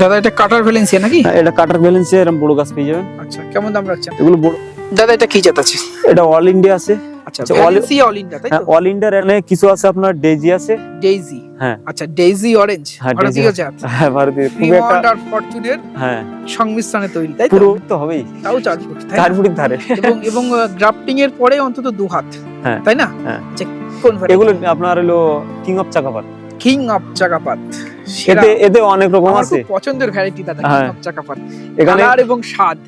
দাদা এটা কাটার ভ্যালেন্সিয়া নাকি? হ্যাঁ, এটা কাটার ব্যালেন্সে এরকম বড় গাছ পেয়ে যাবেন। আচ্ছা কেমন দাম রাখছেন? এগুলো বড় দাদা এটা কি জাত আছে? এটা অল ইন্ডিয়া আছে। আচ্ছা আচ্ছা, অল ইন্ডিয়া তাই হ্যাঁ অল ইন্ডিয়ার এখানে কিছু আছে আপনার ডেজি আছে। ডেইজি হ্যাঁ। আচ্ছা ডেইজি অরেঞ্জ হ্যাঁ, ভারতীয় জাত। হ্যাঁ ভারতীয় খুব একটা ফরচুনের হ্যাঁ। সংমিশ্রণে তৈরি তাই তো? পুরো তো হবেই। তাও চার ফুট তাই চার না? ফুটের ধারে। এবং এবং গ্রাফটিং এর পরে অন্তত দু হাত হ্যাঁ। তাই না? হ্যাঁ। আচ্ছা, কোন এগুলো আপনার হলো king of Chakapat king of Chakapat এতে এতে অনেক রকম আছে। পছন্দের ভ্যারাইটি দাদা চাকাপাত এখানে কালার এবং স্বাদ।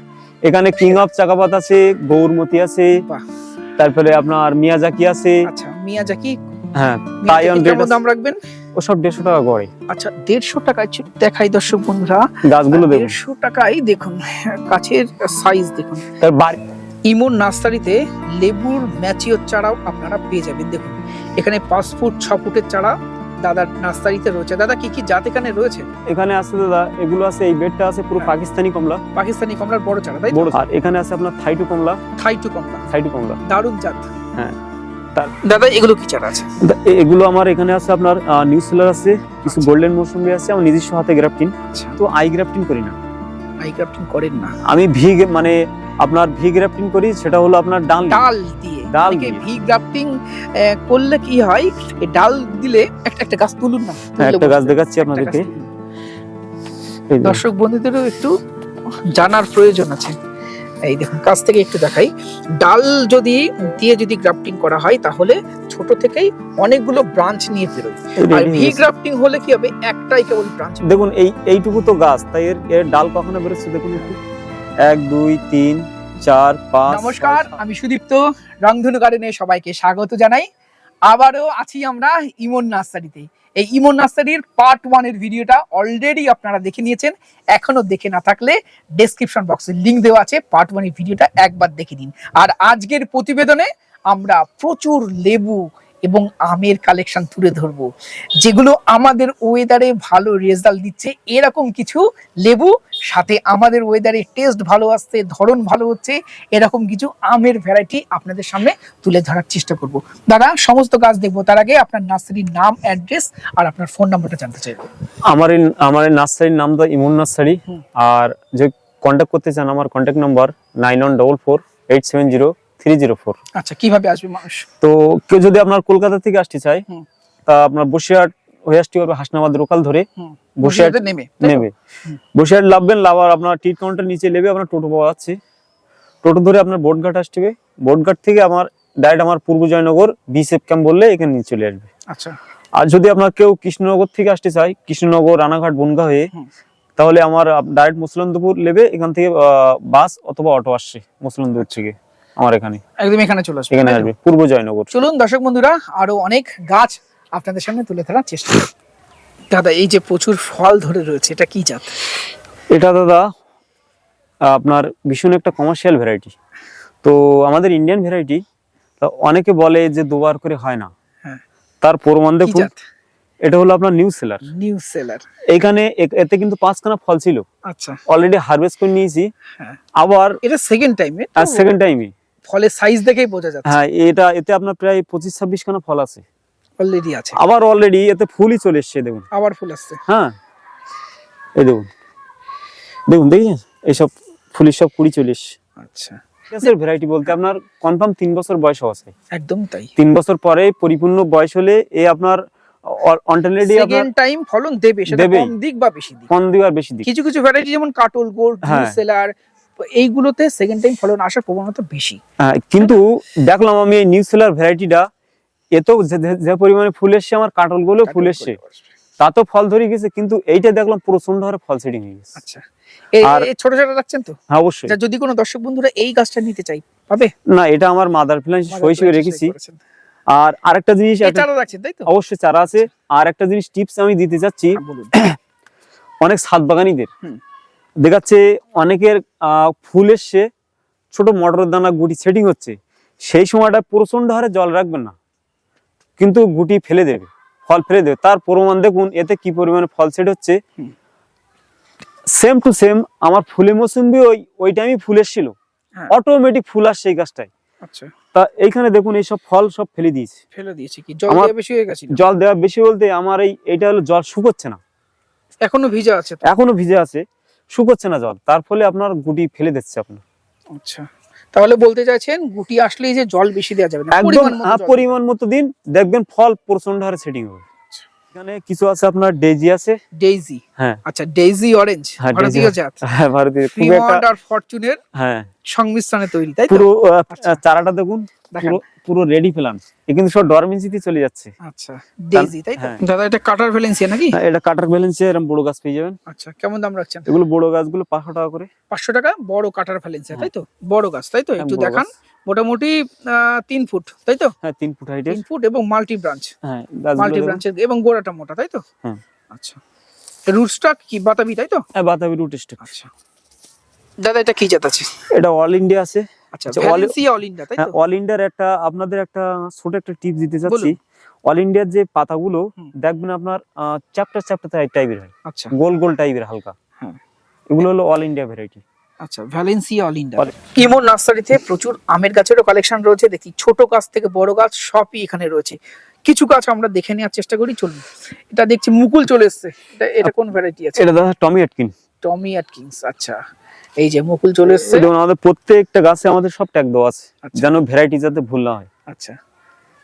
এখানে কিং অফ চাকাপাত আছে গৌরমতি আছে তারপরে আপনার মিয়াজাকি আছে। আচ্ছা মিয়াজাকি হ্যাঁ দাম রাখবেন? ওসব দেড়শো টাকা গড়ে আচ্ছা দেড়শো টাকায় দেখাই দর্শক বন্ধুরা। গাছগুলো দেড়শো টাকায় দেখুন গাছের সাইজ দেখুন। তার বাড়ি ইমন নার্সারিতে লেবুর ম্যাচিওর চারাও আপনারা পেয়ে যাবেন দেখুন। এখানে পাঁচ ফুট ছ ফুটের চারা দাদার নার্সারিতে রয়েছে। দাদা কি কি জাত এখানে রয়েছে? এখানে আছে দাদা এগুলো আছে এই বেডটা আছে পুরো হ্যাঁ। পাকিস্তানি কমলা। পাকিস্তানি কমলার বড় চারা তাই বড় আর এখানে আছে আপনার থাইটু কমলা। থাইটু কমলা। থাইটু কমলা। দারুণ জাত। হ্যাঁ। দাদা এগুলো কি চারা আছে? এগুলো আমার এখানে আছে আপনার নিউ সেলার আছে কিছু গোল্ডেন মৌসুমি আছে আমার নিজস্ব হাতে গ্রাফটিং। আচ্ছা। তো আই গ্রাফটিং করি না। আই ক্রাফটিং করেন না। আমি ভি মানে আপনার ভি গ্রাফটিং করি সেটা হলো আপনার ডাল। ডাল দিয়ে। ডাল দিয়ে। ভি গ্রাফটিং করলে কি হয়? এই ডাল দিলে একটা একটা গাছ তুলুন না। হ্যাঁ, একটা গাছ দেখাচ্ছি আপনাদেরকে। দর্শক বন্ধুদেরও একটু জানার প্রয়োজন আছে। এই দেখুন কাছ থেকে একটু দেখাই। ডাল যদি দিয়ে যদি গ্রাফটিং করা হয় তাহলে ছোট থেকেই অনেকগুলো ব্রাঞ্চ নিয়ে বেরোয়। আর ভি গ্রাফটিং হলে কি হবে? একটাই কেবল ব্রাঞ্চ দেখুন এই এইটুকু তো গাছ তাই এর এর ডাল কখনো বেরোচ্ছে দেখুন একটু। এক দুই তিন চার পাঁচ নমস্কার আমি সুদীপ্ত রংধনু গার্ডেনে সবাইকে স্বাগত জানাই। আবারও আছি আমরা ইমন নার্সারিতে। এই ইমন নার্সারির পার্ট ওয়ানের ভিডিওটা অলরেডি আপনারা দেখে নিয়েছেন। এখনও দেখে না থাকলে ডেসক্রিপশন বক্সে লিঙ্ক দেওয়া আছে। পার্ট ওয়ানের ভিডিওটা একবার দেখে নিন। আর আজকের প্রতিবেদনে আমরা প্রচুর লেবু এবং আমের কালেকশন তুলে ধরবো। যেগুলো আমাদের ওয়েদারে ভালো রেজাল্ট দিচ্ছে এরকম কিছু লেবু সাথে আমাদের ওয়েদারে টেস্ট ভালো আসছে ধরন ভালো হচ্ছে এরকম কিছু আমের ভ্যারাইটি আপনাদের সামনে তুলে ধরার চেষ্টা করব। দাদা সমস্ত কাজ দেখব তার আগে আপনার নার্সারির নাম অ্যাড্রেস আর আপনার ফোন নাম্বারটা জানতে চাইব। আমার আমার নার্সারির নাম তো ইমন নার্সারি আর যে কন্ট্যাক্ট করতে চান আমার contact number nine one double four eight seven zero three zero four. আচ্ছা কীভাবে আসবে মানুষ? তো কেউ যদি আপনার কলকাতা থেকে আসতে চায় তা আপনার বসিরহাট হয়ে আসতে হবে হাসনাবাদ লোকাল ধরে। বসিরহাট নেমে হুম। বসিরহাট লাভবেন লাভার আপনার টিট কাউন্টার নিচে নেবে আপনার টোটো পাওয়া যাচ্ছে। টোটো ধরে আপনার বোটঘাট আসতে হবে। বোটঘাট থেকে আমার ডাইরেক্ট আমার পূর্ব জয়নগর বিসেফ ক্যাম্প বললে এখানে নিয়ে চলে আসবে। আচ্ছা। আর যদি আপনার কেউ কৃষ্ণনগর থেকে আসতে চায় কৃষ্ণনগর রানাঘাট বনগা হয়ে তাহলে আমার ডাইরেক্ট মুসলন্দপুর নেবে এখান থেকে বাস অথবা অটো আসছে মুসলন্দপুর থেকে। আমার এখানে। একদম এখানে চলে আসবে। এখানে আসবে পূর্ব জয়নগর। চলুন দর্শক বন্ধুরা আরও অনেক গাছ আপনাদের সামনে তুলে ধরার চেষ্টা দাদা এই যে প্রচুর ফল ধরে রয়েছে এটা কি জাত? এটা দাদা আপনার ভীষণ একটা কমার্শিয়াল ভ্যারাইটি তো আমাদের ইন্ডিয়ান ভ্যারাইটি অনেকে বলে যে দুবার করে হয় না। হ্যাঁ। তার প্রমাণ দেখুন এটা হলো আপনার নিউ সেলার নিউ সেলার এখানে এতে কিন্তু পাঁচখানা ফল ছিল। আচ্ছা। অলরেডি হারভেস্ট করে নিয়েছি। হ্যাঁ। আবার এটা সেকেন্ড টাইমে আর সেকেন্ড টাইমে ফলের সাইজ দেখেই বোঝা যাচ্ছে। হ্যাঁ এটা এতে আপনার প্রায় পঁচিশ ছাব্বিশ খানা ফল আছে। অলরেডি আছে। আবার অলরেডি এতে ফুলই চলে এসছে দেখুন। আবার ফুল আসছে। হ্যাঁ এই দেখুন। দেখুন দেখেছেন? এইসব ফুলের সব কুড়ি চলে এসছে। আচ্ছা। গাছের ভ্যারাইটি বলতে আপনার কনফার্ম তিন বছর বয়স আছে একদম তাই। তিন বছর পরে পরিপূর্ণ বয়স হলে এ আপনার সেকেন্ড টাইম ফলন দেবে সেটা দেবেই। কম দিক বা বেশি দিক? কম দিক আর বেশি দিক? কিছু কিছু ভ্যারাইটি যেমন কাটল গোল্ড নিউ এইগুলোতে সেকেন্ড টাইম ফলন আসার প্রবণতা বেশি। কিন্তু দেখলাম আমি এই নিউ সেলার ভ্যারাইটিটা এত যে- পরিমাণে ফুল এসছে আমার কাটলগুলো ফুল এসছে। তা তো ফল ধরে গেছে কিন্তু এইটা দেখলাম প্রচণ্ড হারে ফল সেটিং হয়ে গেছে। আচ্ছা। এই ছোট ছোট রাখছেন তো? হ্যাঁ অবশ্যই। যদি কোনো দর্শক বন্ধুরা এই গাছটা নিতে চাই পাবে? না এটা আমার মাদার হিসেবে রেখেছি। আর আরেকটা জিনিস একটা- এছাড়া রাখছেন তাই তো? অবশ্যই চারা আছে। আর একটা জিনিস টিপস আমি দিতে চাচ্ছি। হ্যাঁ, বলুন। অনেক সাত বাগানিদের। দেখাচ্ছে অনেকের আহ, ফুল এসছে ছোট মটর দানা গুটি সেটিং হচ্ছে। সেই সময়টা প্রচণ্ড হারে জল রাখবেন না। কিন্তু গুটি ফেলে দেবে ফল ফেলে দেবে। তার প্রমাণ দেখুন এতে কি পরিমাণে ফল সেট হচ্ছে। সেম টু সেম আমার ফুলে মৌসুম্বি ওই ওই টাইমই ফুল এসেছিল। অটোমেটিক ফুল আসছে এই গাছটায়। আচ্ছা। তা এইখানে দেখুন এইসব ফল সব ফেলে দিয়েছে। ফেলে দিয়েছি কি? জল দেওয়া বেশি হয়ে গেছিল? জল দেওয়া বেশি বলতে আমার এই এটা হলো জল শুকোচ্ছে না। এখনও ভিজা আছে এখনও ভিজে আছে। শুকোচ্ছে না জল তার ফলে আপনার গুটি ফেলে দিচ্ছে আপনার আচ্ছা তাহলে বলতে চাইছেন গুটি আসলেই যে জল বেশি দেওয়া যাবে না। পরিমাণ মতো দিন দেখবেন ফল প্রচণ্ড হারে সেটিং হবে এখানে কিছু আছে আপনার ডেজি আছে। ডেইজি হ্যাঁ। আচ্ছা ডেইজি অরেঞ্জ হ্যাঁ, ভারতীয় জাত। হ্যাঁ ভারতীয়। খুব একটা আর ফরচুনের হ্যাঁ। সংমিশ্রণে তৈরি তাই পুরো আচ্ছা। চারাটা দেখুন পুরো রেডি প্ল্যান এ কিন্তু সব ডরমেন্সিতে চলে যাচ্ছে। আচ্ছা ডেইজি তাই তো? হ্যাঁ। দাদা এটা কাটার ভ্যালেন্সিয়া নাকি? হ্যাঁ, এটা কাটার ব্যালেন্সে এরকম বড় গাছ পেয়ে যাবেন। আচ্ছা কেমন দাম রাখছেন? এগুলো বড় গাছগুলো পাঁচশো টাকা করে। পাঁচশো টাকা বড় কাটার ভ্যালেন্সিয়া তাই তো? বড় গাছ তাই তো? হ্যাঁ, একটু দেখান। মোটামুটি তিন ফুট তাই তো? হ্যাঁ তিন ফুট হাইটের তিন ফুট এবং মাল্টি ব্রাঞ্চ হ্যাঁ মাল্টি। ব্রাঞ্চের এবং গোড়াটা মোটা তাই তো? হুম। আচ্ছা। রুটস্টক কি বাতাবি তাই তো? হ্যাঁ বাতাবি রুট স্টেপ আচ্ছা। দাদা এটা কি জাত আছে? এটা অল ইন্ডিয়া আছে। আচ্ছা all- অল ইন্ডিয়া তাই হ্যাঁ তো অল ইন্ডিয়ার একটা আপনাদের একটা ছোট একটা টিপস দিতে চাচ্ছি। অল ইন্ডিয়ার যে পাতাগুলো। দেখবেন আপনার চ্যাপ্টার চ্যাপ্টার টাইপের হয়। আচ্ছা। গোল গোল টাইপের হালকা। হ্যাঁ। এগুলো হলো অল ইন্ডিয়া ভ্যারাইটি আচ্ছা Valencia all India All- Imon নার্সারিতে প্রচুর আমের গাছেরও কালেকশন রয়েছে। দেখি ছোট গাছ থেকে বড় গাছ সবই এখানে রয়েছে। কিছু গাছ আমরা দেখে নেওয়ার চেষ্টা করি চলুন। এটা দেখছি মুকুল চলে এসছে। এটা এটা কোন ভ্যারাইটি আছে? এটা দাদা টমি অ্যাটকিন টমি অ্যাটকিংস আচ্ছা। এই যে মুকুল চলে এসছে। যেমন আমাদের প্রত্যেকটা গাছে আমাদের সব ট্যাগ দেওয়া আছে। আচ্ছা। যেন ভ্যারাইটি যাতে ভুল না হয়। আচ্ছা।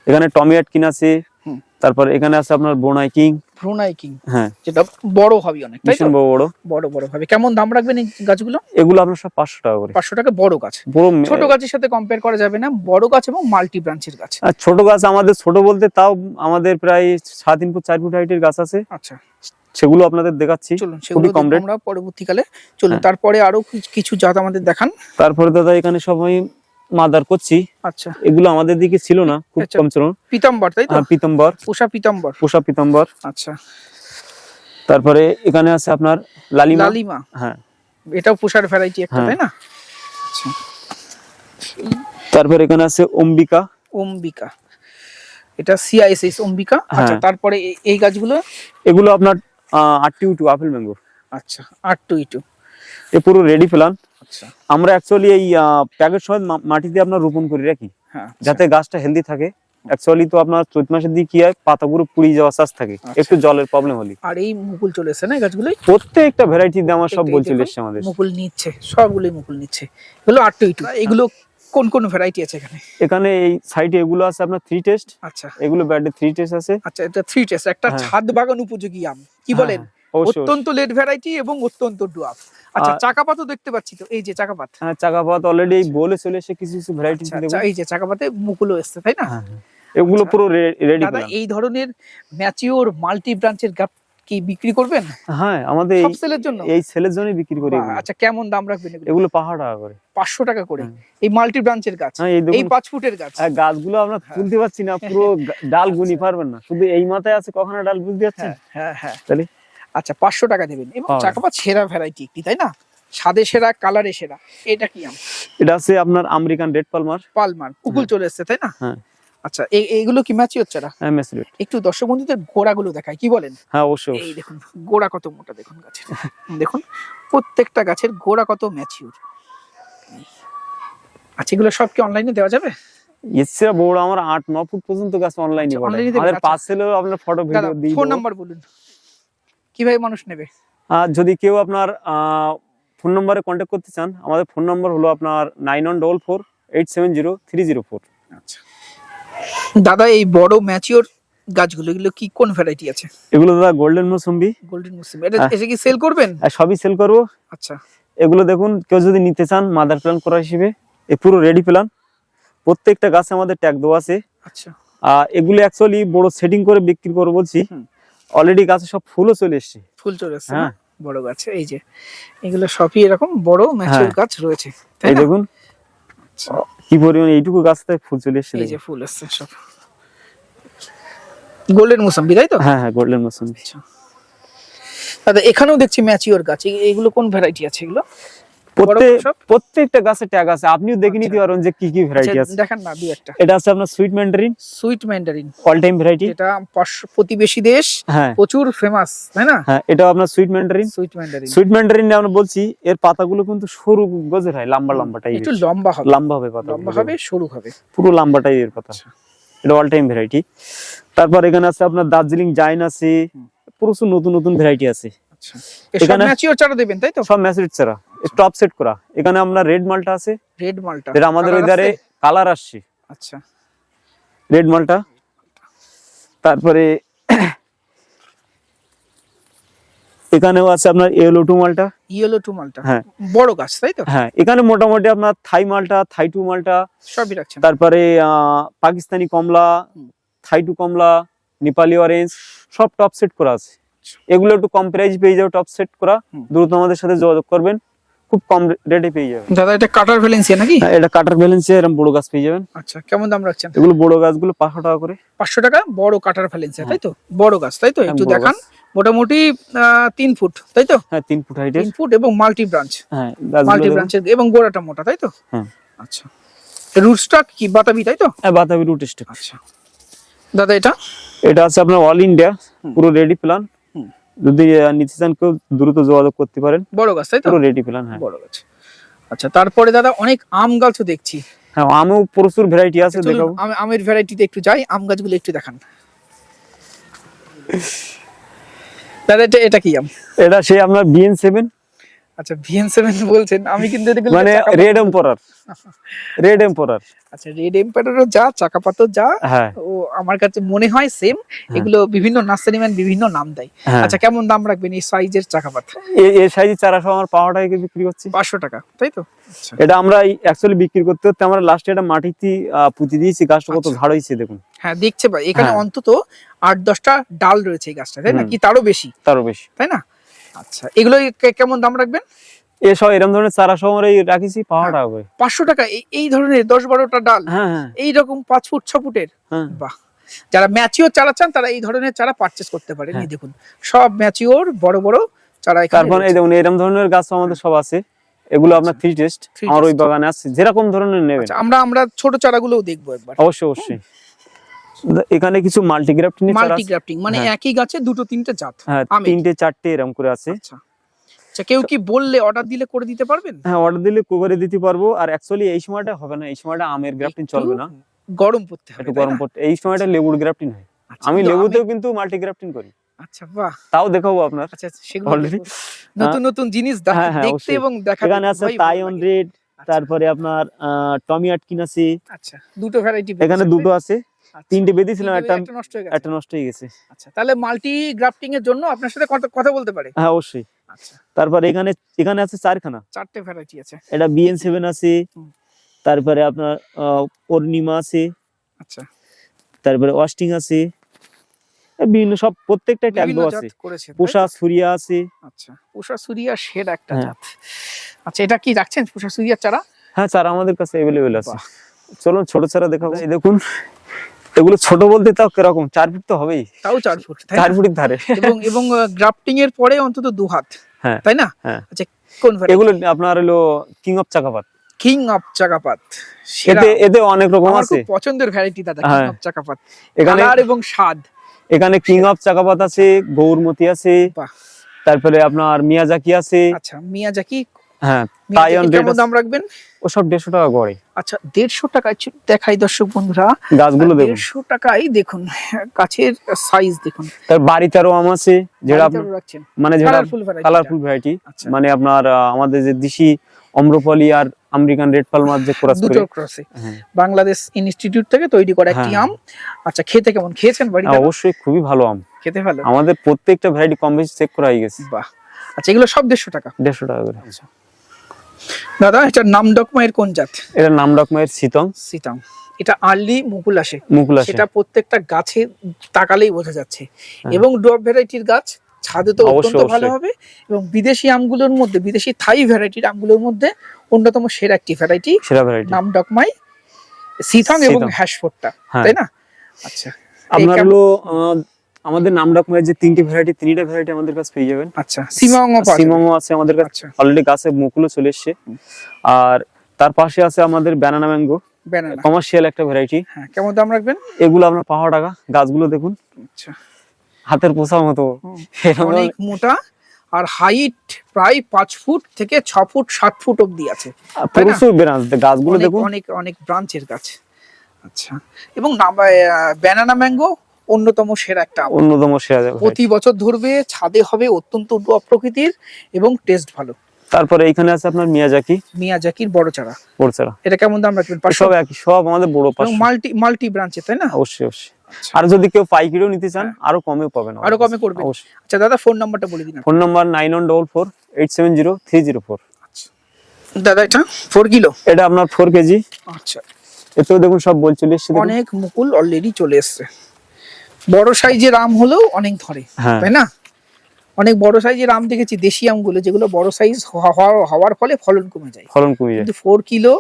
এখানে টমি অ্যাটকিন আছে। হুম। তারপর এখানে আছে আপনার বোনাই কিং ব্রুনাই কিং হ্যাঁ। যেটা বড় হবে অনেক তাই তো? বড় বড়। বড় হবে কেমন দাম রাখবেন এই গাছগুলো? এগুলো আপনার সব পাঁচশো টাকা করে। পাঁচশো টাকা বড় গাছ। ছোট গাছের সাথে কম্পেয়ার করা যাবে না বড় গাছ এবং মাল্টি ব্রাঞ্চের গাছ। আর ছোট গাছ আমাদের ছোট বলতে তাও আমাদের প্রায় সাত তিন ফুট চার ফুট হাইটের গাছ আছে। আচ্ছা। সেগুলো আপনাদের দেখাচ্ছি। চলুন সেগুলো আমরা পরবর্তীকালে। চলুন হ্যাঁ। তারপরে আরও কিছু- কিছু জাত আমাদের দেখান। তারপরে দাদা এখানে সবাই মাদার করছি আচ্ছা। এগুলো আমাদের দিকে ছিল না খুব আচ্ছা। কম ছিল। পিতাম্বর তাই তো? পিতম্বর। উষা পিতাম্বর। পোষা পিতম্বর। আচ্ছা। তারপরে এখানে আছে আপনার লালিমা। লালিমা। হ্যাঁ। এটাও পুষার ভ্যারাইটি একটা হ্যাঁ। তাই না? আচ্ছা। তারপরে এখানে আছে অম্বিকা। অম্বিকা। এটা সিআইএসএস অম্বিকা। আচ্ছা হ্যাঁ। তারপরে এ- এই গাছগুলো? এগুলো আপনার আটটি টু আপেল ম্যাঙ্গো। আচ্ছা আট টু এ পুরো রেডি প্ল্যান আচ্ছা আমরা অ্যাকচুয়ালি এই প্যাকেট সময় মাটিতে আপনার রোপণ করে রাখি হ্যাঁ আচ্ছা। যাতে গাছটা হেলদি থাকে। অ্যাকচুয়ালি তো আপনার চৈত মাসের দিকে কি হয়? পাতাগুলো পুড়ি যাওয়ার চান্স থাকে। আচ্ছা। একটু জলের প্রবলেম হলে আর এই মুকুল চলে এসেছে না এই প্রত্যেকটা ভ্যারাইটি আমার সব এসছে আমাদের। মুকুল নিচ্ছে সবগুলোই মুকুল নিচ্ছে। এগুলো আট টু এগুলো কোন কোন ভ্যারাইটি আছে এখানে? এখানে এই সাইডে এগুলো আছে আপনার থ্রি টেস্ট আচ্ছা। এগুলো থ্রি টেস্ট আছে। আচ্ছা এটা থ্রি টেস্ট একটা হ্যাঁ। ছাদ বাগান উপযোগী আম। কি হ্যাঁ, বলেন। অত্যন্ত লেট ভ্যারাইটি এবং অত্যন্ত ডুয়াপ আচ্ছা চাকাপাতও দেখতে পাচ্ছি তো এই যে চাকাপাত। হ্যাঁ চাকাপাত অলরেডি এই বলে চলে এসে কিছু কিছু ভ্যারাইটি আচ্ছা, আচ্ছা, এই যে চাকাপাতে মুকুলও এসছে তাই না? এগুলো আচ্ছা। পুরো রেডি দাদা এই ধরনের ম্যাচিওর মাল্টি ব্রাঞ্চের গাছ কি বিক্রি করবেন? হ্যাঁ আমাদের সব সেলের জন্য? এই সেলের জন্যই বিক্রি করি আচ্ছা কেমন দাম রাখবেন এগুলো? পাহাড় টাকা করে। পাঁচশো টাকা করে। হ্যাঁ। এই মাল্টি ব্রাঞ্চের গাছ? হ্যাঁ এই পাঁচ ফুটের গাছ? আর গাছগুলো আমরা তুলতে পারছি না পুরো ডাল গুনি পারবেন না। শুধু এই মাথায় আছে কখনো ডাল বুঝতে পারছেন? হ্যাঁ হ্যাঁ হ্যাঁ। তাহলে আচ্ছা পাঁচশো টাকা দেবেন এবং। চাকাপাত সেরা ভ্যারাইটি একটি তাই না? স্বাদে সেরা কালারে সেরা এটা কি আম? এটা আছে আপনার আমেরিকান রেড পালমার। পালমার মুকুল চলে এসছে তাই না? হ্যাঁ। আচ্ছা এইগুলো কি ম্যাচি হচ্ছে না হ্যাঁ মেসিলেট একটু দর্শক বন্ধুদের গোড়াগুলো দেখায় কি বলেন? হ্যাঁ অবশ্যই এই দেখুন গোড়া কত মোটা দেখুন গাছের। দেখুন প্রত্যেকটা গাছের গোড়া কত ম্যাচিউর আচ্ছা এগুলো সব কি অনলাইনে দেওয়া যাবে? এর বড় আমার আট ন ফুট পর্যন্ত গাছ অনলাইনে আচ্ছা, online আমাদের আচ্ছা। আপনার ফটো ভিডিও দিই ফোন নাম্বার বলুন। কীভাবে মানুষ নেবে? আর যদি কেউ আপনার ফোন নম্বরে কন্ট্যাক্ট করতে চান আমাদের ফোন নম্বর হলো আপনার nine one double four eight seven zero three zero four আচ্ছা। দাদা এই বড় ম্যাচিওর গাছগুলো এগুলো কি কোন ভ্যারাইটি আছে? এগুলো দাদা গোল্ডেন মৌসুম্বি। গোল্ডেন মুসলিম এটা। এসে কি সেল করবেন? আর সবই সেল করব। আচ্ছা। এগুলো দেখুন কেউ যদি নিতে চান মাদার প্ল্যান করা হিসেবে এ পুরো রেডি প্ল্যান প্রত্যেকটা গাছে আমাদের ট্যাগ দেওয়া আছে। আচ্ছা। আর এগুলো অ্যাকচুয়ালি বড় সেটিং করে বিক্রি করব বলছি। হুম। অলরেডি গাছে সব ফুলও চলে এসছে। ফুল চলে এসছে হ্যাঁ। বড় গাছ এই যে এগুলো সবই এরকম বড় ম্যাচিওর হ্যাঁ। গাছ রয়েছে তাই এই দেখুন। আচ্ছা, কি পরিমাণ এইটুকু গাছতে ফুল চলে এসছে এই যে ফুল এসছে সব। গোল্ডেন মুসাম্বি তাই তো? হ্যাঁ হ্যাঁ গোল্ডেন মৌসুম্বি দাদা এখানেও দেখছি ম্যাচিওর গাছ এগুলো কোন ভ্যারাইটি আছে এগুলো? প্রত্যেকটা গাছে ট্যাগ আছে। আপনিও দেখে নিতে আচ্ছা। পারবেন যে কি কি ভ্যারাইটি আচ্ছা, আছে। দেখান না দুই একটা। এটা আছে আপনার sweet mandarin sweet mandarin all time variety পার্শ্ব- প্রতিবেশী দেশ হ্যাঁ। প্রচুর ফেমাস তাই না? হ্যাঁ এটা আপনার sweet mandarin sweet mandarin sweet mandarin আমরা বলছি এর পাতাগুলো কিন্তু সরু গজের হয় লম্বা লম্বা একটু লম্বা হবে। লম্বা হবে পাতা লম্বা হবে সরু হবে। পুরো লম্বা টাইপের পাতা। আচ্ছা। এটা অল টাইম ভ্যারাইটি তারপর এখানে আছে আপনার দার্জিলিং জাইন আছে। প্রচুর নতুন নতুন ভ্যারাইটি আছে। আচ্ছা। এখানে- ম্যাচিওর চারা দেবেন তাই তো? সব ম্যাসিড ছাড়া টপ সেট করা। এখানে আমরা রেড মালটা আছে। রেড মালটা। যেটা আমাদের ওই Colour ধারে আছে? কালার আসছে। আচ্ছা। রেড মালটা। তারপরে এখানেও আছে আপনার এলো টু মালটা। ইয়েলো টু মালটা। হ্যাঁ। বড় গাছ তাই তো? হ্যাঁ এখানে মোটামুটি আপনার থাই মালটা থাই টু মালটা। সবই রাখছেন। তারপরে পাকিস্তানি কমলা। থাই টু কমলা নেপালি অরেঞ্জ সব টপ সেট করা আছে। এগুলো একটু কম প্রাইস পেয়ে যাবে টপ সেট করা। দ্রুত আমাদের সাথে যোগাযোগ করবেন। খুব কম রেটে পেয়ে যাবেন। দাদা এটা কাটার ভ্যালেন্সিয়া নাকি? হ্যাঁ, এটা কাটার ব্যালেন্সে এরকম বড় গাছ পেয়ে যাবেন। আচ্ছা কেমন দাম রাখছেন? এগুলো বড় গাছগুলো পাঁচশো টাকা করে। পাঁচশো টাকা বড় কাটার ভ্যালেন্সিয়া তাই তো? বড় গাছ তাই তো? হ্যাঁ, একটু দেখান। মোটামুটি তিন ফুট তাই তো? হ্যাঁ তিন ফুট হাইটের তিন ফুট এবং মাল্টি ব্রাঞ্চ হ্যাঁ মাল্টি। ব্রাঞ্চের এবং গোড়াটা মোটা তাই তো? হ্যাঁ। আচ্ছা। রুটস্টক কি? বাতাবি তাই তো? হ্যাঁ বাতাবি রুট স্টক আচ্ছা। দাদা এটা? এটা আছে আপনার অল ইন্ডিয়া পুরো রেডি প্ল্যান। যদি নিতে চান কেউ দ্রুত যোগাযোগ করতে পারেন বড় গাছ তাই তো? রেডি প্ল্যান হ্যাঁ। বড় গাছ। আচ্ছা তারপরে দাদা অনেক আম গাছও দেখছি। হ্যাঁ আমও প্রচুর ভ্যারাইটি আছে চলুন, দেখাবো। আম- আমের ভ্যারাইটিতে একটু যাই আম গাছগুলো একটু দেখান। দাদা এটা এটা কি আম? এটা সেই আপনার বিএন সেভেন আচ্ছা ভিএন সেভেন বলছেন আমি কিন্তু মানে রেড এম্পোরার রেড এম্পোরার আচ্ছা রেড যা যা হ্যাঁ। ও আমার কাছে মনে হয় সেম এগুলো বিভিন্ন বিভিন্ন নাম দেয়। হ্যাঁ। আচ্ছা কেমন দাম রাখবেন এই সাইজের চাকাপাত এই সাইজের আমার পাওয়া টাকা বিক্রি করছি পাঁচশো টাকা তাই তো? আচ্ছা। এটা আমরা অ্যাকচুয়ালি বিক্রি করতে করতে আমরা লাস্টে এটা মাটিতে পুঁতি দিয়েছি গাছটা কত আচ্ছা। ঝাড় হয়েছে দেখুন। হ্যাঁ দেখছে ভাই এখানে হ্যাঁ। অন্তত আট দশটা ডাল রয়েছে এই গাছটা তাই না? কি তারও বেশি? তারও বেশি। তাই না? আচ্ছা এগুলো কেমন দাম রাখবেন? এ এরকম ধরনের চারা সহ রাখিছি পাওয়া হ্যাঁ। টাকা করে পাঁচশো টাকা এই- ধরনের দশ বারোটা ডাল হ্যাঁ হ্যাঁ। এই রকম পাঁচ ফুট ছ ফুটের? বাহ। যারা ম্যাচিওর চারা চান তারা এই ধরনের চারা পারচেস করতে পারেন। এই। দেখুন সব ম্যাচিওর বড় বড় চারা এখানে এই দেখুন এরকম ধরনের গাছ আমাদের সব আছে। এগুলো আপনার থ্রি টেস্ট আমার ওই বাগানে আছে। যেরকম ধরনের নেবেন। আচ্ছা আমরা আমরা ছোট চারাগুলোও দেখব একবার। অবশ্যই অবশ্যই। এখানে কিছু মাল্টিগ্রাফট মাল্টি গ্রাফটিং মানে হ্যাঁ। একই গাছে দুটো তিনটে জাত হ্যাঁ তিনটে চারটে এরকম করে আছে। আচ্ছা। আচ্ছা কেউ কি বললে অর্ডার দিলে করে দিতে পারবেন? হ্যাঁ অর্ডার দিলে করে দিতে পারব। আর অ্যাকচুয়ালি এই সময়টা হবে না এই সময়টা আমের গ্রাফটিং চলবে না। গরম পড়তে হবে গরম পড়তে এই সময়টা লেবুর গ্রাফটিং হয়। আচ্ছা, আমি লেবুতেও কিন্তু মাল্টি গ্রাফটিং করি। আচ্ছা বাহ। তাও দেখাবো আপনার। আচ্ছা আচ্ছা, সেগুলো Already? দেখব। নতুন নতুন জিনিস হ্যাঁ, হ্যাঁ, দেখতে এবং দেখা এখানে আছে তাইওয়ান রেড তারপরে আপনার টমি আটকিন আছে। আচ্ছা দুটো ভ্যারাইটি এখানে দুটো আছে। তিনটে বেঁধেছিলাম একটা নষ্ট হয়ে গেছে। একটা নষ্ট হয়ে গেছে। আচ্ছা তাহলে মাল্টি গ্রাফটিং এর জন্য আপনার সাথে কথা- বলতে পারে? হ্যাঁ অবশ্যই। আচ্ছা। তারপরে এখানে এখানে আছে চারখানা। চারটে ভ্যারাইটি আছে। এটা বিএন সেভেন আছে। তারপরে আপনার আহ, পূর্ণিমা আছে। আচ্ছা। তারপরে ওয়াস্টিং আছে। বিভিন্ন সব প্রত্যেকটা ট্যাগ আছে? পোষা সুরিয়া আছে। আচ্ছা পুষা সুরিয়া শেড একটা হ্যাঁ। জাত। আচ্ছা এটা কি রাখছেন পুষা সুরিয়ার চারা? হ্যাঁ চারা আমাদের কাছে অ্যাভেলেবেল আছে। চলুন ছোট চারা দেখাবো। এই দেখুন এগুলো ছোট বলতে তাও কীরকম? চার ফিট তো হবেই। তাও চার ফুট চার ফুটের ধারে। এবং এবং গ্রাফটিং এর পরে অন্তত দু হাত হ্যাঁ। তাই না? হ্যাঁ। আচ্ছা কোন এগুলো আপনার হলো king of Chakapat. King of Chakapat এতে এতে অনেক রকম আছে। পছন্দের ভ্যারাইটি দাদা কিং হ্যাঁ। অফ চাকাপাত। এখানে কালার এবং স্বাদ। এখানে কিং অফ চাকাপাত আছে গৌরমতি আছে তারপরে আপনার মিয়াজাকি আছে। আচ্ছা মিয়াজাকি হ্যাঁ মিয়াজাকি রেড কেমন দাম রাখবেন? ওসব দেড়শো টাকা গড়ে আচ্ছা দেড়শো টাকায় দেখাই দর্শক বন্ধুরা গাছগুলো দেড়শো টাকায় দেখুন গাছের সাইজ দেখুন। তার বাড়িতেও আম আছে যেটা বাড়িতেও আপনার রাখছেন। মানে যেটা কালারফুল ভ্যারাইটি কালারফুল ভ্যারাইটি আচ্ছা। মানে আপনার আমাদের যে দেশি অম্রপলি আর আমেরিকান রেড পালমার যে ক্রস করে। ক্রসে হ্যাঁ, বাংলাদেশ ইনস্টিটিউট থেকে তৈরি করা একটি হ্যাঁ। আম। আচ্ছা খেতে কেমন? খেয়েছেন বাড়িতে? হ্যাঁ, অবশ্যই খুবই ভালো আম। খেতে ভালো? আমাদের প্রত্যেকটা ভ্যারাইটি কম বেশি চেক করা হয়ে গেছে। বাহ। আচ্ছা এগুলো সব দেড়শো টাকা? দেড়শো টাকা করে। দাদা এটা নাম ডকমাইয়ের কোন জাত? এটা নাম ডকমাইয়ের শীতং সিতাম এটা আর্লি মুকুল আসে মুকুল আসে সেটা প্রত্যেকটা গাছে তাকালেই বোঝা যাচ্ছে। হ্যাঁ। এবং ড্রপ ভ্যারাইটির গাছ ছাদে তো অবশ্যই, অত্যন্ত ভালো হবে। এবং বিদেশি আমগুলোর মধ্যে বিদেশি থাই ভ্যারাইটির আমগুলোর মধ্যে অন্যতম সেরা একটি ভ্যারাইটি। সেরা ভ্যারাইটি। নাম ডকমাই সিথং এবং। হ্যাশফোর্ডটা হ্যাঁ। তাই না? আচ্ছা। আপনার হলো আমাদের নাম ডকমাইয়ের যে তিনটি ভ্যারাইটি তিনটা ভ্যারাইটি আমাদের কাছে পেয়ে যাবেন। আচ্ছা সিমাং সিমং আছে আমাদের কাছে। আচ্ছা। অলরেডি গাছে মুকুলও চলে এসছে। আর তার পাশে আছে আমাদের ব্যানানা ম্যাঙ্গো ব্যানানা কমার্শিয়াল একটা ভ্যারাইটি হ্যাঁ কেমন দাম রাখবেন? এগুলো আপনার পাওয়া টাকা। গাছগুলো দেখুন। আচ্ছা। হাতের পোষার মতো। অনেক মোটা আর হাইট প্রায় পাঁচ ফুট থেকে ছ ফুট সাত ফুট অব্দি আছে। প্রচুর ব্রাঞ্চ গাছগুলো দেখুন। অনেক অনেক ব্রাঞ্চের গাছ। আচ্ছা। এবং ব্যানানা ম্যাঙ্গো অন্যতম সেরা একটা অন্যতম সেরা। প্রতি বছর ধরবে ছাদে হবে অত্যন্ত উর্বর প্রকৃতির এবং টেস্ট ভালো। তারপরে এখানে আছে আপনার মিয়াজাকি। মিয়াজাকির বড় চারা। বড় চারা এটা কেমন দাম রাখবেন? সব একই সব আমাদের বড় পাঁচশো। মাল্টি মাল্টি ব্রাঞ্চে তাই না? অবশ্যই অবশ্যই। আর যদি কেউ পাইকারিও নিতে চান আরও কমেও পাবেন হ্যাঁ। আরও কমে। অবশ্যই। আচ্ছা দাদা ফোন নাম্বারটা বলে দিন phone number nine one double four eight seven zero three zero four দাদা এটা ফোর কিলো এটা আপনার ফোর কেজি আচ্ছা। এতেও দেখুন সব বল চলে অনেক মুকুল অলরেডি চলে এসছে। বড় সাইজের আম হলেও অনেক ধরে হ্যাঁ। তাই না? অনেক বড় সাইজের আম দেখেছি দেশি আমগুলো যেগুলো বড় সাইজ হওয়ার ফলে ফলন কমে যায়। ফলন কমে যায়। কিন্তু ফোর কিলো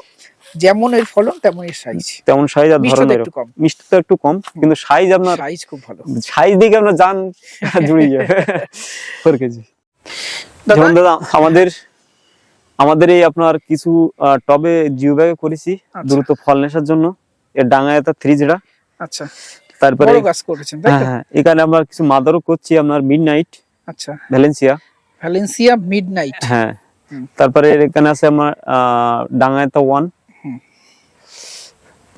যেমন এর ফলন তেমন এর সাইজ তেমন সাইজ আর ধরনের একটু কম। মিষ্টিটা একটু কম কিন্তু সাইজ আপনার সাইজ খুব ভালো। সাইজ দিকে আপনার যান জুড়ে যাবে ফোর কেজি দাদা? যেমন দাদা আমাদের আমাদের এই আপনার কিছু টবে জিও ব্যাগে করেছি আচ্ছা। দ্রুত ফল নেশার জন্য। এর ডাঙায় থ্রি যেটা। আচ্ছা। তারপরে গাছ করেছেন তাই হ্যাঁ হ্যাঁ। এখানে আমরা কিছু মাদারও করছি আপনার মিড নাইট আচ্ছা। ভ্যালেন্সিয়া ভ্যালেন্সিয়া মিড নাইট হ্যাঁ তারপরে এখানে আছে আমার আহ, ডাঙায় তো ওয়ান।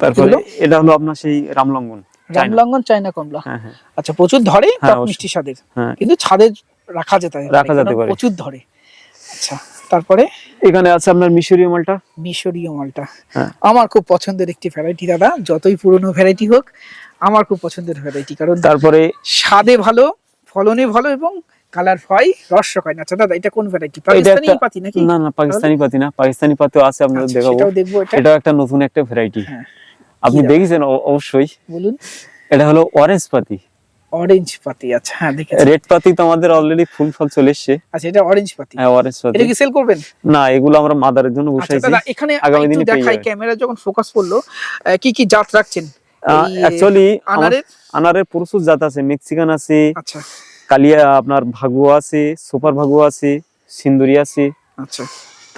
তারপরে এটা হলো আপনার সেই রামলঙ্গন। রামলঙ্গন চায়না কমলা। হ্যাঁ আচ্ছা প্রচুর ধরে মিষ্টি স্বাদের। কিন্তু ছাদে রাখা যেতে রাখা যেতে পারে। প্রচুর ধরে। আচ্ছা। তারপরে এখানে আছে আপনার মিশরীয় মালটা। মিশরীয় মালটা। হ্যাঁ। আমার খুব পছন্দের একটি ভ্যারাইটি দাদা যতই পুরনো ভ্যারাইটি হোক আমার খুব পছন্দের ভ্যারাইটি কারণ তারপরে স্বাদে ভালো ফলনে ভালো এবং কালার হয় রস হয় না। আচ্ছা দাদা এটা কোন ভ্যারাইটি পাকিস্তানি পাতি নাকি? না না পাকিস্তানি পাতি না পাকিস্তানি পাতিও আছে আপনাদের আচ্ছা, দেখাবো। সেটাও দেখব এটা এটাও একটা নতুন একটা ভ্যারাইটি। আপনি দেখেছেন? অবশ্যই। বলুন। এটা হলো অরেঞ্জ পাতি। অরেঞ্জ পাতি আচ্ছা হ্যাঁ দেখেছি। রেড পাতি তো আমাদের অলরেডি ফুল ফল চলে এসছে। আচ্ছা এটা অরেঞ্জ পাতি। হ্যাঁ অরেঞ্জ পাতি। এটা কি সেল করবেন? না এগুলো আমরা মাদারের জন্য আচ্ছা বসাইছি এখানে আগামী দিনে দেখাই ক্যামেরা যখন ফোকাস করল কি কি জাত রাখছেন? অ্যাকচুয়ালি আনারের? আনারের প্রচুর জাত আছে মেক্সিকান আছে আচ্ছা। কালিয়া আপনার ভাগুয়া আছে সুপার ভাগুয়া আছে সিন্দুরি আছে। আচ্ছা।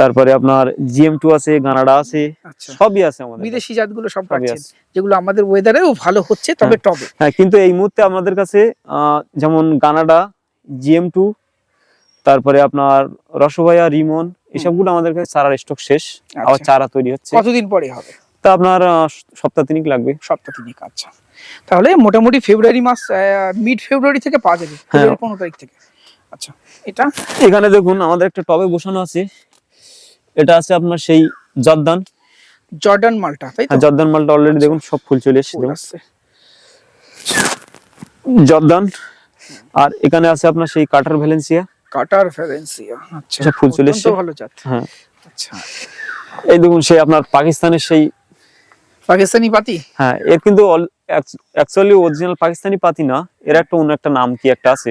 তারপরে আপনার জিএম টু আছে গানাডা আছে আচ্ছা। সবই আছে আমাদের। বিদেশি জাতগুলো সব আছে। যেগুলো আমাদের ওয়েদারেও ভালো হচ্ছে তবে টবে। হ্যাঁ কিন্তু এই মুহূর্তে আমাদের কাছে যেমন গানাডা জিএম টু তারপরে আপনার রসভাইয়া রিমন এসবগুলো আমাদের কাছে চারার স্টক শেষ। আবার আচ্ছা। চারা তৈরি হচ্ছে। কতদিন পরে হবে? তা আপনার সপ্তাহ তিনিক লাগবে। সপ্তাহ তিনিক আচ্ছা। তাহলে মোটামুটি ফেব্রুয়ারি মাস মিড ফেব্রুয়ারি থেকে পাওয়া যাবে হ্যাঁ। পনেরো তারিখ থেকে। আচ্ছা এটা? এখানে দেখুন আমাদের একটা টবে বসানো আছে। এটা আছে আপনার সেই জর্দান। জর্ডান মালটা তাই তো? জর্দান মালটা অলরেডি দেখুন সব ফুল চলে এসেছে। জর্দান আর এখানে আছে আপনার সেই কাটার ভ্যালেন্সিয়া। কাটার ফেরেন্সিয়া আচ্ছা ফুল চলে এসছে। ভালো জাত। হ্যাঁ। আচ্ছা। এই দেখুন সেই আপনার পাকিস্তানের সেই পাকিস্তানি পাতি? হ্যাঁ এর কিন্তু অ্যাকচুয়ালি অরিজিনাল পাকিস্তানি পাতি না এর একটা অন্য একটা নাম কি একটা আছে।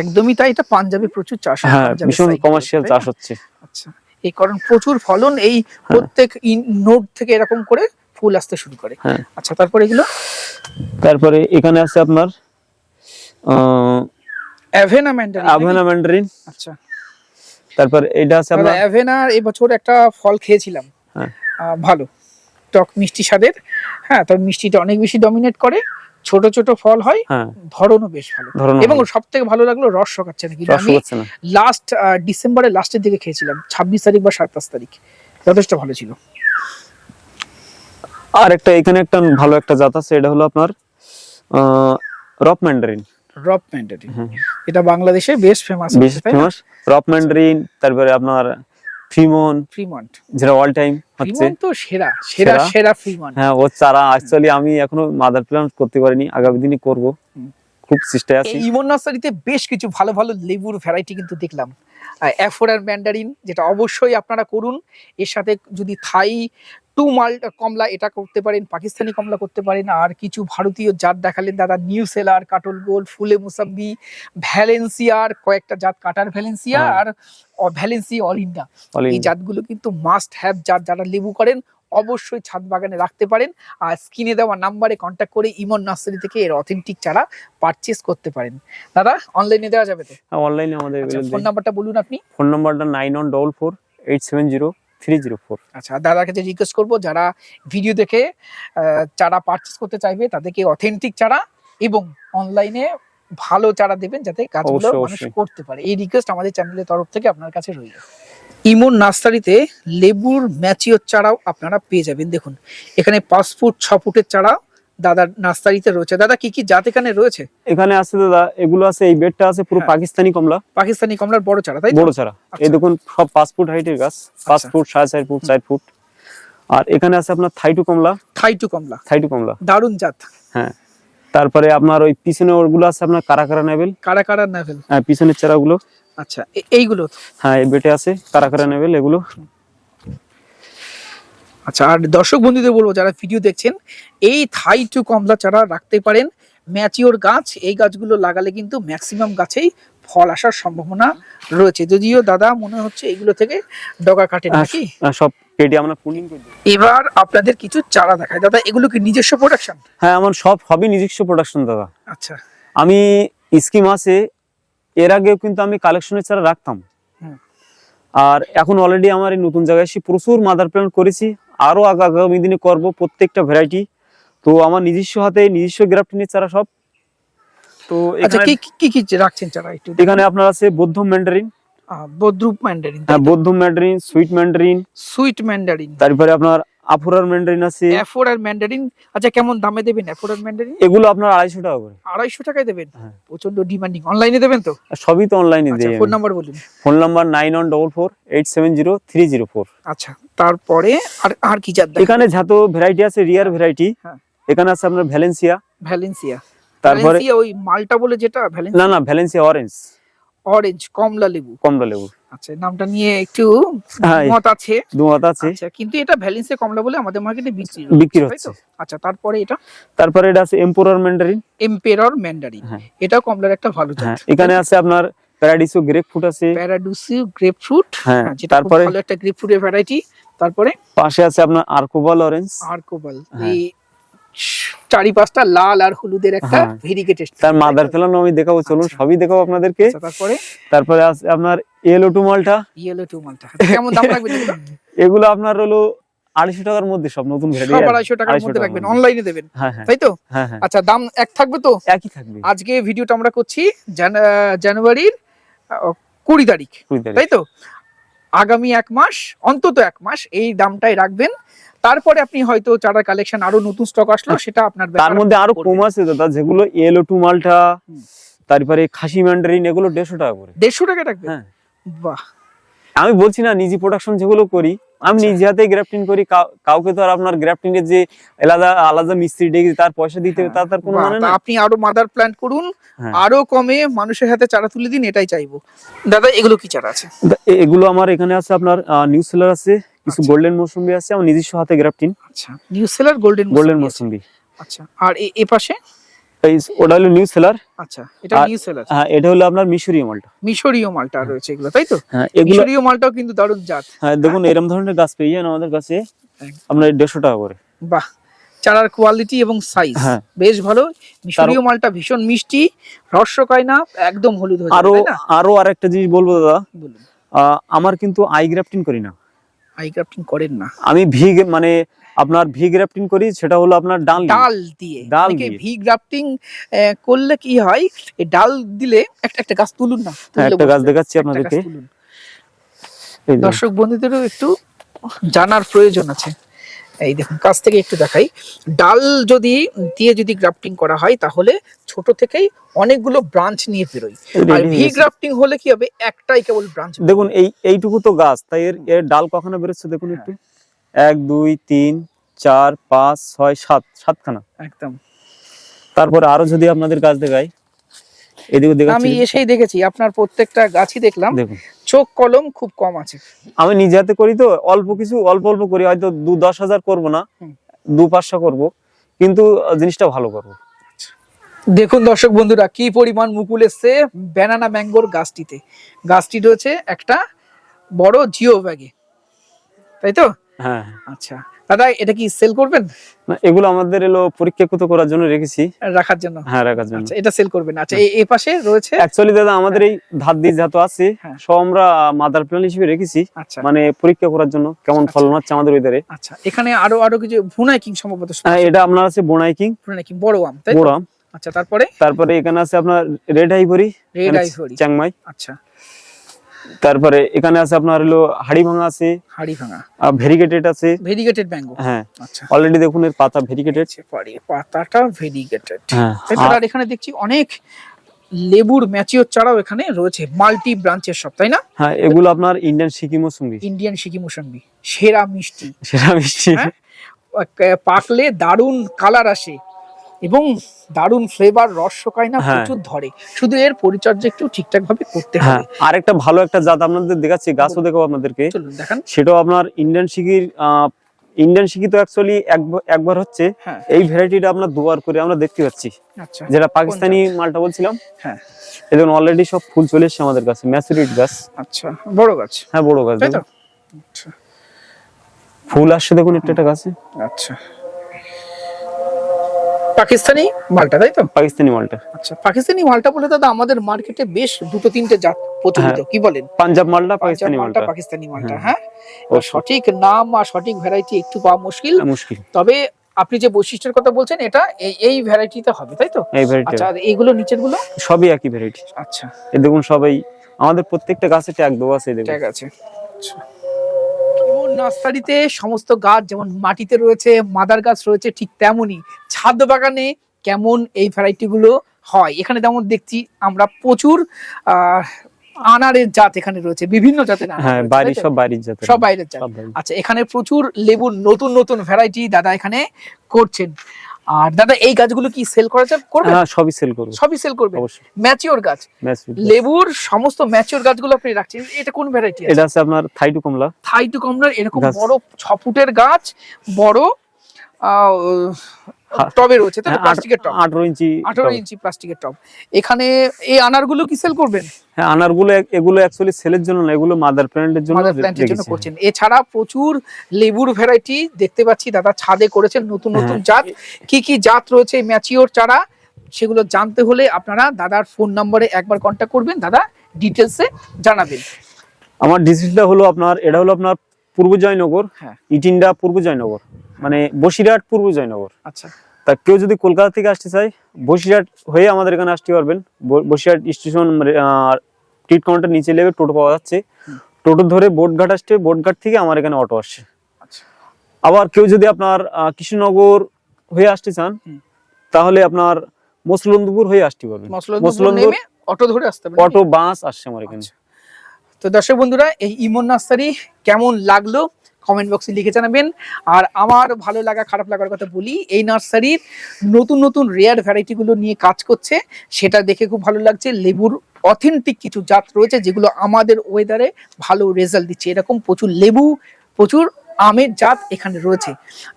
একদমই তাই এটা পাঞ্জাবে প্রচুর চাষ হয় হ্যাঁ ভীষণ কমার্শিয়াল চাষ হচ্ছে। আচ্ছা। এই কারণ প্রচুর ফলন এই প্রত্যেক নোট থেকে এরকম করে ফুল আসতে শুরু করে। হ্যাঁ। আচ্ছা তারপরে এগুলো? তারপরে এখানে আছে আপনার অ্যাভেনা ম্যান্ডারিন আভেনা ম্যান্ডারিন। আচ্ছা। তারপর এটা আছে আপনার? অ্যাভেনার এবছর একটা ফল খেয়েছিলাম। হ্যাঁ। ভালো। টক মিষ্টি স্বাদের। হ্যাঁ তবে মিষ্টিটা অনেক বেশি ডমিনেট করে। ছোট ছোট ফল হয় হ্যাঁ। ধরনও বেশ ভালো। এবং সব থেকে ভালো লাগল রস শোকাচ্ছে না কিন্তু আমি লাস্ট ডিসেম্বরের লাস্টের দিকে খেয়েছিলাম ছাব্বিশ তারিখ বা সাতাশ তারিখ। যথেষ্ট ভালো ছিল। আর একটা এখানে একটা ভালো একটা জাত আছে এটা হলো আপনার রপ ম্যান্ডারিন। রপ ম্যান্ডারিন। এটা বাংলাদেশে বেশ ফেমাস বেশ ফেমাস রপ ম্যান্ডারিন তারপরে আপনার ফ্রিমন ফ্রিমন্ট যেটা অল টাইম হচ্ছে। তো সেরা সেরা সেরা? সেরা ফ্রিমন্ট হ্যাঁ ও চারা অ্যাকচুয়ালি আমি এখনও মাদার প্ল্যান্ট করতে পারিনি আগামী দিনে করব। খুব চেষ্টায় আছি। ইমন নার্সারিতে বেশ কিছু ভালো ভালো লেবুর ভ্যারাইটি কিন্তু দেখলাম। অ্যাফোরার ম্যান্ডারিন যেটা অবশ্যই আপনারা করুন। এর সাথে যদি থাই টু মাল কমলা এটা করতে পারেন পাকিস্তানি কমলা করতে পারেন আর কিছু ভারতীয় জাত দেখালেন দাদা নিউ সেলার কাটল গোল ফুলে মুসাম্বি ভ্যালেন্সিয়ার কয়েকটা জাত কাটার ভ্যালেন্সিয়া। আর ভ্যালেন্সি অল ইন্ডিয়া এই জাতগুলো কিন্তু মাস্ট হ্যাভ জাত যারা লেবু করেন অবশ্যই ছাদ বাগানে রাখতে পারেন। আর স্ক্রিনে দেওয়া নাম্বারে কন্ট্যাক্ট করে ইমন নার্সারি থেকে এর অথেন্টিক চারা পারচেস করতে পারেন। দাদা অনলাইনে দেওয়া যাবে তো? হ্যাঁ অনলাইনে আমাদের ফোন নাম্বারটা বলুন আপনি। ফোন নাম্বারটা nine one double four eight seven zero three zero four আচ্ছা দাদার কাছে রিকোয়েস্ট করব যারা ভিডিও দেখে চারা পারচেস করতে চাইবে তাদেরকে অথেন্টিক চারা এবং অনলাইনে ভালো চারা দেবেন যাতে কাজগুলো মানুষ করতে পারে। এই রিকোয়েস্ট আমাদের চ্যানেলের তরফ থেকে আপনার কাছে রইল। ইমন নার্সারিতে লেবুর ম্যাচিওর চারাও আপনারা পেয়ে যাবেন। দেখুন এখানে পাঁচ ফুট ছ ফুটের চারা দাদার নার্সারিতে রয়েছে। দাদা কি কি জাত এখানে রয়েছে? এখানে আছে দাদা এগুলো আছে এই বেডটা আছে পুরো হ্যাঁ। পাকিস্তানি কমলা। পাকিস্তানি কমলার বড় চারা তাই বড় চারা। এই আচ্ছা। দেখুন সব পাঁচ ফুট হাইটের গাছ। পাঁচ আচ্ছা। ফুট সাড়ে চার ফুট চার ফুট। আর এখানে আছে আপনার থাইটু কমলা। থাইটু কমলা। থাইটু কমলা। দারুণ জাত। হ্যাঁ। তারপরে আপনার ওই পিছনে ওগুলো আছে আপনার কারা কারা নেবেল কারা কারা নেভেল। হ্যাঁ পিছনের চারাগুলো। আচ্ছা এইগুলো? হ্যাঁ এই বেটে আছে কারা কারা নেবেল এগুলো। আচ্ছা আর দর্শক বন্ধুদের বলব যারা ভিডিও দেখছেন এই থাইটু কমলা চারা রাখতে পারেন ম্যাচিওর গাছ এই গাছগুলো লাগালে কিন্তু ম্যাক্সিমাম গাছেই ফল আসার সম্ভাবনা রয়েছে। যদিও দাদা মনে হচ্ছে এগুলো থেকে ডগা কাটে নাকি? সব কেটে আমরা পুলিং করে এবার আপনাদের কিছু চারা দেখায় দাদা এগুলো কি নিজস্ব প্রোডাকশন হ্যাঁ আমার সব হবই নিজস্ব প্রোডাকশন দাদা। আচ্ছা। আমি স্কিম আছে এর আগেও কিন্তু আমি কালেকশনের ছাড়া রাখতাম। আর এখন অলরেডি আমার এই নতুন জায়গায় এসে প্রচুর মাদার প্ল্যান্ট করেছি আরও আগা- আগামী দিনে করব প্রত্যেকটা ভ্যারাইটি তো আমার নিজস্ব হাতে নিজস্ব গ্রাফটিনের চারা সব। তো আচ্ছা এখানে কি কি- রাখছেন চারা একটু এখানে আপনার আছে বৌদ্ধ ম্যান্ডারিন বদ্রুপ ম্যান্ডারিন হ্যাঁ বৌদ্ধ mandarin sweet mandarin sweet mandarin তারপরে আপনার আফুরার ম্যান্ডারিন আছে। ম্যান্ডারিন আচ্ছা কেমন দামে দেবেন ম্যান্ডারিন এগুলো আপনার আড়াইশো টাকা করে। আড়াইশো টাকায় দেবেন? হ্যাঁ। প্রচণ্ড ডিমান্ডিং অনলাইনে দেবেন তো? সবই তো অনলাইনে আচ্ছা ফোন নাম্বার বলুন। ফোন নাম্বার আচ্ছা তারপরে আর আর কি জাত এখানে যত ভ্যারাইটি আছে রিয়ার ভ্যারাইটি। এখানে আছে আপনার ভ্যালেন্সিয়া ভ্যালেন্সিয়া তারপরে ওই মালটা বলে যেটা? ভ্যালেন্সিয়া না না ভ্যালেন্সিয়া অরেঞ্জ অরেঞ্জ কমলা লেবু। কমলা লেবু। আচ্ছা নামটা নিয়ে একটু হ্যাঁ। মত আছে। দুমাত আছে। আচ্ছা কিন্তু এটা ভ্যালেন্সিয়া কমলা বলে আমাদের মার্কেটে বিক্রি বিক্রি হচ্ছে। আচ্ছা তারপরে এটা? তারপরে এটা আছে এম্পোরার ম্যান্ডারিন এম্পেরর ম্যান্ডারিন হ্যাঁ। এটাও কমলার একটা ভালো হ্যাঁ জাত এখানে আছে আপনার প্যারাডিসো গ্রেপ ফ্রুট আছে। প্যারাডুসি গ্রেপফ্রুট হ্যাঁ, তারপরে- ভালো একটা গ্রেপফ্রুটের ভ্যারাইটি তারপরে? পাশে আছে আপনার আর্কোবাল অরেঞ্জ আর্কোবাল হ্যাঁ। এই চারি পাঁচটা লাল আর হলুদের একটা হ্যাঁ। ভেরিগেটেড তার মাদার ফেলানো আমি দেখাবো চলুন আচ্ছা। সবই দেখাবো আপনাদেরকে। তারপরে? তারপরে আছে আপনার ইয়েলো টু মালটা ইয়েলো টু মালটা কেমন দাম রাখবেন এগুলো? আপনার হলো আড়াইশো টাকার মধ্যে সব নতুন সব আড়াইশো টাকার মধ্যে রাখবেন অনলাইনে দেবেন। হ্যাঁ হ্যাঁ। তাই তো? হ্যাঁ আচ্ছা দাম এক থাকবে তো? একই থাকবে। আজকে ভিডিওটা আমরা করছি জানুয়ারির কুড়ি তারিখ। তাই তো? আগামী এক মাস অন্তত এক মাস এই দামটাই রাখবেন। তারপরে আপনি হয়তো চারার কালেকশন আরও নতুন স্টক আসলো সেটা আপনার তার মধ্যে আরও। কম আছে দাদা যেগুলো এলো টু মালটা তারপরে খাসি ম্যান্ডারিন এগুলো দেড়শো টাকা করে। দেড়শো টাকা রাখবেন? হ্যাঁ। বাহ। আমি বলছি না নিজে প্রোডাকশন যেগুলো করি আমি আচ্ছা। নিজে হাতে গ্রাফটিং করি কাউকে তো আর আপনার গ্রাফটিং এর যে আলাদা আলাদা মিস্ত্রি ডেকে তার পয়সা দিতে তার তার কোনো মানে না আপনি আরও মাদার প্ল্যান্ট করুন হ্যাঁ। আরও কমে মানুষের হাতে চারা তুলে দিন এটাই চাইব। দাদা এগুলো কি চারা আছে? এগুলো আমার এখানে আছে আপনার নিউ সেলার আছে কিছু আচ্ছা। গোল্ডেন মৌসুম্বি আছে আমার নিজস্ব হাতে গ্রাফটিং আচ্ছা new seller golden golden mosambi. আচ্ছা আর এ- এ পাশে? এই ওটা হলো নিউ সেলার আচ্ছা এটা নিউ সেলার হ্যাঁ এটা হলো আপনার মিশরীয় মালটা। মিশরীয় মালটা রয়েছে এগুলো তাই তো? হ্যাঁ এগুলো মিশরীয় মালটাও কিন্তু দারুণ জাত। হ্যাঁ দেখুন এরকম ধরনের গাছ পেয়ে যান আমাদের কাছে। আপনার দেড়শো টাকা করে। বাহ চারার কোয়ালিটি এবং সাইজ হ্যাঁ। বেশ ভালো। মিশরীয় মালটা ভীষণ মিষ্টি রসকয় না একদম হলুদ হয়ে আরও আরও আরেকটা জিনিস বলব দাদা। আমার কিন্তু আই গ্রাফটিং করি না। আই গ্রাফটিং করেন না। আমি ভি মানে আপনার ভি গ্রাফটিং করি সেটা হলো আপনার ডাল ডাল দিয়ে। ডাল দিয়ে। ভি গ্রাফটিং করলে কি হয় এই ডাল দিলে একটা একটা গাছ তুলুন না হ্যাঁ, একটা গাছ দেখাচ্ছি আপনাদেরকে। দর্শক বন্ধুদেরও একটু জানার প্রয়োজন আছে। এই দেখুন কাছ থেকে একটু দেখাই। ডাল যদি দিয়ে যদি গ্রাফটিং করা হয় তাহলে ছোট থেকেই অনেকগুলো ব্রাঞ্চ নিয়ে বেরোয় আর ভি গ্রাফটিং হলে কি হবে? একটাই কেবল ব্রাঞ্চ দেখুন এই এইটুকু তো গাছ তাই এর এর ডাল কখনো বেরোচ্ছে? দেখুন হ্যাঁ। একটু। এক দুই তিন চার পাঁচ ছয় সাত সাতখানা। একদম। তারপরে আরও যদি আপনাদের গাছ দেখাই এদিকে আমি এসেই দেখেছি আপনার প্রত্যেকটা গাছই দেখলাম। দেখুন। চোখ কলম খুব কম আছে। আমি নিজে হাতে করি তো অল্প কিছু অল্প অল্প করি হয়তো দু দশ হাজার করব না দু পাঁচশো করব কিন্তু জিনিসটা ভালো করব। দেখুন দর্শক বন্ধুরা কি পরিমাণ মুকুল এসছে ব্যানানা ম্যাঙ্গোর গাছটিতে। গাছটি রয়েছে একটা বড় জিও ব্যাগে। তাই তো? হ্যাঁ। আচ্ছা। দাদা এটা কি সেল করবেন? না, এগুলো আমাদের এলো পরীক্ষাকৃত করার জন্য রেখেছি। রাখার জন্য? হ্যাঁ রাখার জন্য। আচ্ছা এটা সেল করবেন। আচ্ছা এই পাশে রয়েছে? অ্যাকচুয়ালি দাদা আমাদের এই ধার দিয়ে যত আছে হ্যাঁ। সব আমরা মাদার প্ল্যান হিসেবে রেখেছি। আচ্ছা। মানে পরীক্ষা করার জন্য কেমন আচ্ছা। ফলন হচ্ছে আমাদের ওইদারে আচ্ছা এখানে আরও আরও কিছু ভুনাই কিং সম্ভবত হ্যাঁ এটা আপনার আছে বোনাই কিং। বড় আম তাই তো? বোরাম আচ্ছা তারপরে? তারপরে এখানে আছে আপনার red ivory red ivory. Chiang Mai. আচ্ছা। তারপরে এখানে আছে আপনার হলো হাড়ি ভাঙা আছে হাড়ি ভাঙা আর ভেরিগেটেড আছে। ভেরিগেটেড ম্যাঙ্গো হ্যাঁ। আচ্ছা। অলরেডি দেখুন এর পাতা ভেরিগেটেড পাতাটা ভেরিগেটেড হ্যাঁ আর এখানে দেখছি অনেক লেবুর ম্যাচিওর চারাও এখানে রয়েছে মাল্টি ব্রাঞ্চের সব তাই না? হ্যাঁ এগুলো আপনার ইন্ডিয়ান সিকিম মৌসুমি ইন্ডিয়ান সিকি মুসাম্বি সেরা মিষ্টি। সেরা মিষ্টি। হ্যাঁ? পাকলে দারুণ কালার আসে। এবং দারুণ ফ্লেভার রস শোকায় না হ্যাঁ। প্রচুর ধরে। শুধু এর পরিচর্যা একটু ঠিকঠাক ভাবে করতে হ্যাঁ হবে। আর একটা ভালো একটা জাত আপনাদের দেখাচ্ছি গাছও দেখো আপনাদেরকে। দেখান। সেটাও আপনার ইন্ডিয়ান সিকির ইন্ডিয়ান সিকি তো অ্যাকচুয়ালি একবার হচ্ছে। হ্যাঁ। এই ভ্যারাইটিটা আমরা দুবার করে আমরা দেখতে পাচ্ছি। আচ্ছা যেটা পাকিস্তানি মালটা বলছিলাম। হ্যাঁ। এদের অলরেডি সব ফুল চলে এসছে আমাদের কাছে ম্যাচুরিট গাছ। আচ্ছা বড় গাছ। হ্যাঁ বড় গাছ আচ্ছা। ফুল আসছে দেখুন একটা একটা গাছে। আচ্ছা। পাকিস্তানি মালটা তাই তো? পাকিস্তানি মালটা। আচ্ছা পাকিস্তানি মালটা বলে দাদা আমাদের মার্কেটে বেশ দুটো তিনটে জাত প্রচলিত কি বলেন? পাঞ্জাব মালটা পাকিস্তানি মালটা মালটা। পাকিস্তানি মালটা হ্যাঁ। হ্যাঁ এবার সঠিক নাম আর সঠিক ভ্যারাইটি একটু পাওয়া মুশকিল। হ্যাঁ, মুশকিল। তবে আপনি যে বৈশিষ্ট্যের কথা বলছেন এটা এই ভ্যারাইটিতে হবে তাই তো? এই ভ্যারাইটি আচ্ছা আর এইগুলো নিচেরগুলো সবই একই ভ্যারাইটি আচ্ছা। এই দেখুন সবাই আমাদের প্রত্যেকটা গাছে ট্যাগ দেওয়া আছে এই দেখুন। ঠিক আছে। আচ্ছা। নার্সারিতে সমস্ত গাছ যেমন মাটিতে রয়েছে মাদার গাছ রয়েছে ঠিক তেমনই ছাদ বাগানে কেমন এই ভ্যারাইটি গুলো হয়। এখানে যেমন দেখছি আমরা প্রচুর আহ, আনারের জাত এখানে রয়েছে বিভিন্ন জাতের হ্যাঁ? সব বাড়ির জাত সব বাইরের জাত। আচ্ছা এখানে প্রচুর লেবুর নতুন নতুন ভ্যারাইটি দাদা এখানে করছেন। আর দাদা এই গাছগুলো কি সেল করা যাবে? করবে? হ্যাঁ সবই সেল করবে। সবই সেল করবে? অবশ্যই। ম্যাচিওর গাছ। লেবুর সমস্ত ম্যাচিওর গাছগুলো আপনি রাখছেন। এটা কোন ভ্যারাইটি এটা আছে আপনার থাইটু কমলা থাইটু কমলা কমলার এরকম বড় ছ ফুটের গাছ বড় আহ। টবে রয়েছে তাই হ্যাঁ, প্লাস্টিকের টব। আঠারো ইঞ্চি আঠারো টব। ইঞ্চি প্লাস্টিকের টব। এখানে এই আনারগুলো কি সেল করবেন? হ্যাঁ আনারগুলো এগুলো অ্যাকচুয়ালি সেলের জন্য না এগুলো মাদার প্ল্যান্টের জন্য মাদার প্ল্যান্টের জন্য করছেন। এছাড়া প্রচুর লেবুর ভ্যারাইটি দেখতে পাচ্ছি দাদা ছাদে করেছেন নতুন নতুন হ্যাঁ। জাত। কি কি জাত রয়েছে ম্যাচিওর চারা সেগুলো জানতে হলে আপনারা দাদার ফোন নম্বরে একবার কন্ট্যাক্ট করবেন। দাদা ডিটেলসে জানাবেন। আমার ডিস্ট্রিক্টটা হলো আপনার এটা হলো আপনার পূর্ব জয়নগর হ্যাঁ। ইটিন্ডা পূর্ব জয়নগর মানে বসিরহাট পূর্ব জয়নগর। আচ্ছা। তা কেউ যদি কলকাতা থেকে আসতে চায় বসিরহাট হয়ে আমাদের এখানে আসতে পারবেন। বসিরহাট স্টেশন টিট কাউন্টার নিচে লেবে টোটো পাওয়া যাচ্ছে। টোটো ধরে বোটঘাট আসছে বোটঘাট থেকে আমার এখানে অটো আসছে। আচ্ছা। আবার কেউ যদি আপনার কৃষ্ণনগর হয়ে আসতে চান তাহলে আপনার মসলন্দপুর হয়ে আসতে পারবেন। মসলন্দপুর অটো ধরে আসতে অটো বাস আসছে আমার এখানে। আচ্ছা। তো দর্শক বন্ধুরা, এই ইমন নার্সারি কেমন লাগল? কমেন্ট বক্সে লিখে জানাবেন। আর আমার ভালো লাগা, খারাপ লাগার কথা বলি, এই নার্সারির নতুন নতুন রেয়ার ভ্যারাইটিগুলো নিয়ে কাজ করছে। সেটা দেখে খুব ভালো লাগছে। লেবুর অথেন্টিক কিছু জাত রয়েছে, যেগুলো আমাদের ওয়েদারে ভালো রেজাল্ট দিচ্ছে। এরকম প্রচুর লেবু, প্রচুর আমের জাত এখানে রয়েছে।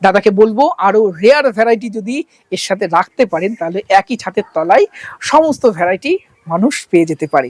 দাদাকে বলব আরও রেয়ার ভ্যারাইটি যদি এর সাথে রাখতে পারেন, তাহলে একই ছাতের তলায় সমস্ত ভ্যারাইটি মানুষ পেয়ে যেতে পারে।